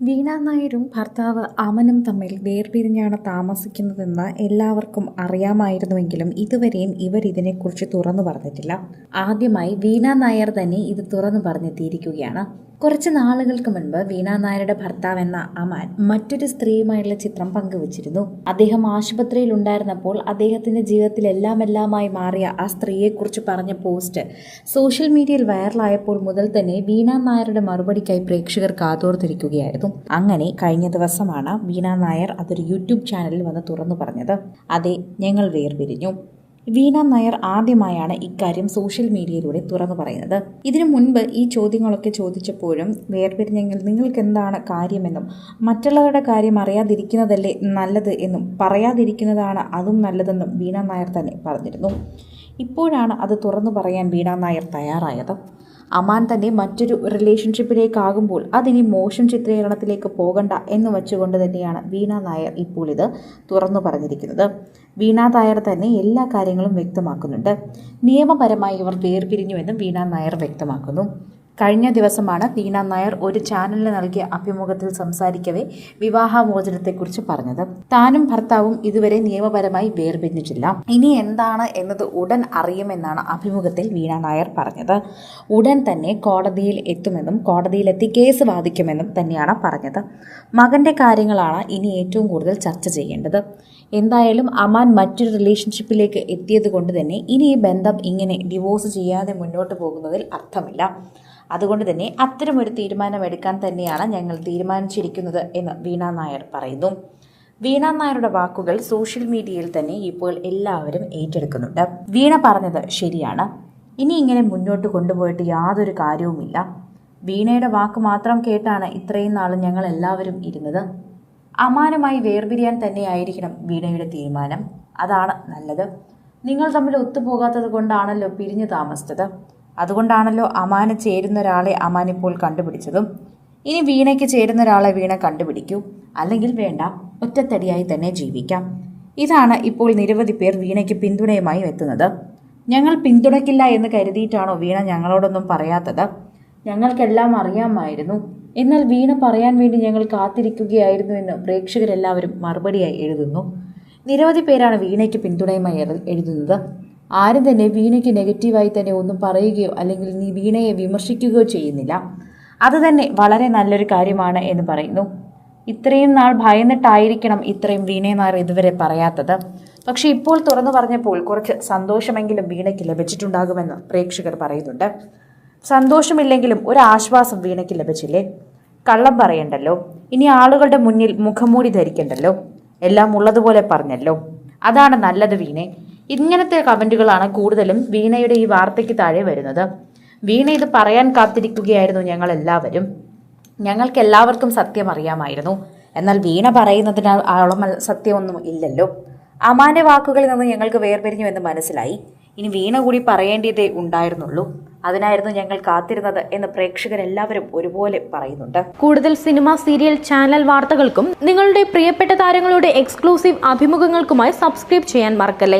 വീണ നായരും ഭർത്താവ് അമനും തമ്മിൽ വേർപിരിഞ്ഞാണ് താമസിക്കുന്നതെന്ന് എല്ലാവർക്കും അറിയാമായിരുന്നുവെങ്കിലും ഇതുവരെയും ഇവർ ഇതിനെക്കുറിച്ച് തുറന്നു പറഞ്ഞിട്ടില്ല. ആദ്യമായി വീണ നായർ തന്നെ ഇത് തുറന്നു പറഞ്ഞെത്തിയിരിക്കുകയാണ്. കുറച്ച് നാളുകൾക്ക് മുൻപ് വീണ നായരുടെ ഭർത്താവ് എന്ന അമാൻ മറ്റൊരു സ്ത്രീയുമായുള്ള ചിത്രം പങ്കുവച്ചിരുന്നു. അദ്ദേഹം ആശുപത്രിയിൽ ഉണ്ടായിരുന്നപ്പോൾ അദ്ദേഹത്തിന്റെ ജീവിതത്തിൽ എല്ലാം എല്ലാമായി മാറിയ ആ സ്ത്രീയെക്കുറിച്ച് പറഞ്ഞ പോസ്റ്റ് സോഷ്യൽ മീഡിയയിൽ വൈറലായപ്പോൾ മുതൽ തന്നെ വീണ നായരുടെ മറുപടിക്കായി പ്രേക്ഷകർ കാതോർത്തിരിക്കുകയായിരുന്നു. അങ്ങനെ കഴിഞ്ഞ ദിവസമാണ് വീണ നായർ അതൊരു യൂട്യൂബ് ചാനലിൽ വന്ന് തുറന്നു പറഞ്ഞത്. അതെ ഞങ്ങൾ വേർപിരിഞ്ഞു. വീണ നായർ ആദ്യമായാണ് ഇക്കാര്യം സോഷ്യൽ മീഡിയയിലൂടെ തുറന്നു പറയുന്നത്. ഇതിനു മുൻപ് ഈ ചോദ്യങ്ങളൊക്കെ ചോദിച്ചപ്പോഴും വേർപിരിഞ്ഞെങ്കിൽ നിങ്ങൾക്ക് എന്താണ് കാര്യമെന്നും മറ്റുള്ളവരുടെ കാര്യം അറിയാതിരിക്കുന്നതല്ലേ നല്ലത് എന്നും പറയാതിരിക്കുന്നതാണ് അതും നല്ലതെന്നും വീണ നായർ തന്നെ പറഞ്ഞിരുന്നു. ഇപ്പോഴാണ് അത് തുറന്നു പറയാൻ വീണ നായർ തയ്യാറായത്. അമാൻ തന്നെ മറ്റൊരു റിലേഷൻഷിപ്പിലേക്കാകുമ്പോൾ അതിനി മോശം ചിത്രീകരണത്തിലേക്ക് പോകണ്ട എന്ന് വെച്ചുകൊണ്ട് തന്നെയാണ് വീണ നായർ ഇപ്പോൾ ഇത് തുറന്നു പറഞ്ഞിരിക്കുന്നത്. വീണ നായർ തന്നെ എല്ലാ കാര്യങ്ങളും വ്യക്തമാക്കുന്നുണ്ട്. നിയമപരമായി ഇവർ വേർപിരിഞ്ഞുവെന്നും വീണ നായർ വ്യക്തമാക്കുന്നു. കഴിഞ്ഞ ദിവസമാണ് ദീന നായർ ഒരു ചാനലിന് നൽകിയ അഭിമുഖത്തിൽ സംസാരിക്കവേ വിവാഹമോചനത്തെക്കുറിച്ച് പറഞ്ഞത്. താനും ഭർത്താവും ഇതുവരെ നിയമപരമായി വേർപിരിഞ്ഞിട്ടില്ല. ഇനി എന്താണ് എന്നത് ഉടൻ അറിയുമെന്നാണ് അഭിമുഖത്തിൽ വീണ നായർ പറഞ്ഞത്. ഉടൻ തന്നെ കോടതിയിൽ എത്തുമെന്നും കോടതിയിലെത്തി കേസ് വാദിക്കുമെന്നും തന്നെയാണ് പറഞ്ഞത്. മകന്റെ കാര്യങ്ങളാണ് ഇനി ഏറ്റവും കൂടുതൽ ചർച്ച ചെയ്യേണ്ടത്. എന്തായാലും അമാൻ മറ്റൊരു റിലേഷൻഷിപ്പിലേക്ക് എത്തിയത് കൊണ്ട് തന്നെ ഇനി ഈ ബന്ധം ഇങ്ങനെ ഡിവോഴ്സ് ചെയ്യാതെ മുന്നോട്ട് പോകുന്നതിൽ അർത്ഥമില്ല. അതുകൊണ്ട് തന്നെ അത്തരമൊരു തീരുമാനമെടുക്കാൻ തന്നെയാണ് ഞങ്ങൾ തീരുമാനിച്ചിരിക്കുന്നത് എന്ന് വീണ നായർ പറയുന്നു. വീണ നായരുടെ വാക്കുകൾ സോഷ്യൽ മീഡിയയിൽ തന്നെ ഇപ്പോൾ എല്ലാവരും ഏറ്റെടുക്കുന്നുണ്ട്. വീണ പറഞ്ഞത് ശരിയാണ്. ഇനി ഇങ്ങനെ മുന്നോട്ട് കൊണ്ടുപോയിട്ട് യാതൊരു കാര്യവുമില്ല. വീണയുടെ വാക്ക് മാത്രം കേട്ടാണ് ഇത്രയും നാൾ ഞങ്ങൾ എല്ലാവരും ഇരുന്നത്. അമാനുമായി വേർപിരിയാൻ തന്നെയായിരിക്കണം വീണയുടെ തീരുമാനം. അതാണ് നല്ലത്. നിങ്ങൾ തമ്മിൽ ഒത്തുപോകാത്തത് കൊണ്ടാണല്ലോ പിരിഞ്ഞു താമസിച്ചത്. അതുകൊണ്ടാണല്ലോ അമാന് ചേരുന്ന ഒരാളെ അമാൻ ഇപ്പോൾ കണ്ടുപിടിച്ചതും. ഇനി വീണയ്ക്ക് ചേരുന്ന ഒരാളെ വീണ കണ്ടുപിടിക്കൂ. അല്ലെങ്കിൽ വേണ്ട ഒറ്റത്തടിയായി തന്നെ ജീവിക്കാം. ഇതാണ് ഇപ്പോൾ നിരവധി പേർ വീണയ്ക്ക് പിന്തുണയുമായി എത്തുന്നത്. ഞങ്ങൾ പിന്തുണയ്ക്കില്ല എന്ന് കരുതിയിട്ടാണോ വീണ ഞങ്ങളോടൊന്നും പറയാത്തത്? ഞങ്ങൾക്കെല്ലാം അറിയാമായിരുന്നു. എന്നാൽ വീണ പറയാൻ വേണ്ടി ഞങ്ങൾ കാത്തിരിക്കുകയായിരുന്നു എന്ന് പ്രേക്ഷകരെല്ലാവരും മറുപടിയായി എഴുതുന്നു. നിരവധി പേരാണ് വീണയ്ക്ക് പിന്തുണയുമായി എഴു- എഴുതുന്നത്. ആരും തന്നെ വീണയ്ക്ക് നെഗറ്റീവായി തന്നെ ഒന്നും പറയുകയോ അല്ലെങ്കിൽ നീ വീണയെ വിമർശിക്കുകയോ ചെയ്യുന്നില്ല. അത് തന്നെ വളരെ നല്ലൊരു കാര്യമാണ് എന്ന് പറയുന്നു. ഇത്രയും നാൾ ഭയന്നിട്ടായിരിക്കണം ഇത്രയും വീണയെ ഇതുവരെ പറയാത്തത്. പക്ഷെ ഇപ്പോൾ തുറന്നു പറഞ്ഞപ്പോൾ കുറച്ച് സന്തോഷമെങ്കിലും വീണയ്ക്ക് ലഭിച്ചിട്ടുണ്ടാകുമെന്ന് പ്രേക്ഷകർ പറയുന്നുണ്ട്. സന്തോഷമില്ലെങ്കിലും ഒരു ആശ്വാസം വീണയ്ക്ക് ലഭിച്ചില്ലേ? കള്ളം പറയണ്ടല്ലോ. ഇനി ആളുകളുടെ മുന്നിൽ മുഖംമൂടി ധരിക്കണ്ടല്ലോ. എല്ലാം ഉള്ളതുപോലെ പറഞ്ഞല്ലോ. അതാണ് നല്ലത് വീണെ. ഇങ്ങനത്തെ കമന്റുകളാണ് കൂടുതലും വീണയുടെ ഈ വാർത്തയ്ക്ക് താഴെ വരുന്നത്. വീണ ഇത് പറയാൻ കാത്തിരിക്കുകയായിരുന്നു ഞങ്ങൾ എല്ലാവരും ഞങ്ങൾക്ക് എല്ലാവർക്കും സത്യം അറിയാമായിരുന്നു. എന്നാൽ വീണ പറയുന്നതിന് ആളം സത്യമൊന്നും ഇല്ലല്ലോ. അമാന്റെ വാക്കുകളിൽ നിന്ന് ഞങ്ങൾക്ക് വേർപിരിഞ്ഞു എന്ന് മനസ്സിലായി. ഇനി വീണ കൂടി പറയേണ്ടതേ ഉണ്ടായിരുന്നുള്ളൂ. അതിനായിരുന്നു ഞങ്ങൾ കാത്തിരുന്നത് എന്ന് പ്രേക്ഷകരെല്ലാവരും ഒരുപോലെ പറയുന്നുണ്ട്. കൂടുതൽ സിനിമ സീരിയൽ ചാനൽ വാർത്തകൾക്കും നിങ്ങളുടെ പ്രിയപ്പെട്ട താരങ്ങളുടെ എക്സ്ക്ലൂസീവ് അഭിമുഖങ്ങൾക്കുമായി സബ്സ്ക്രൈബ് ചെയ്യാൻ മറക്കല്ലേ?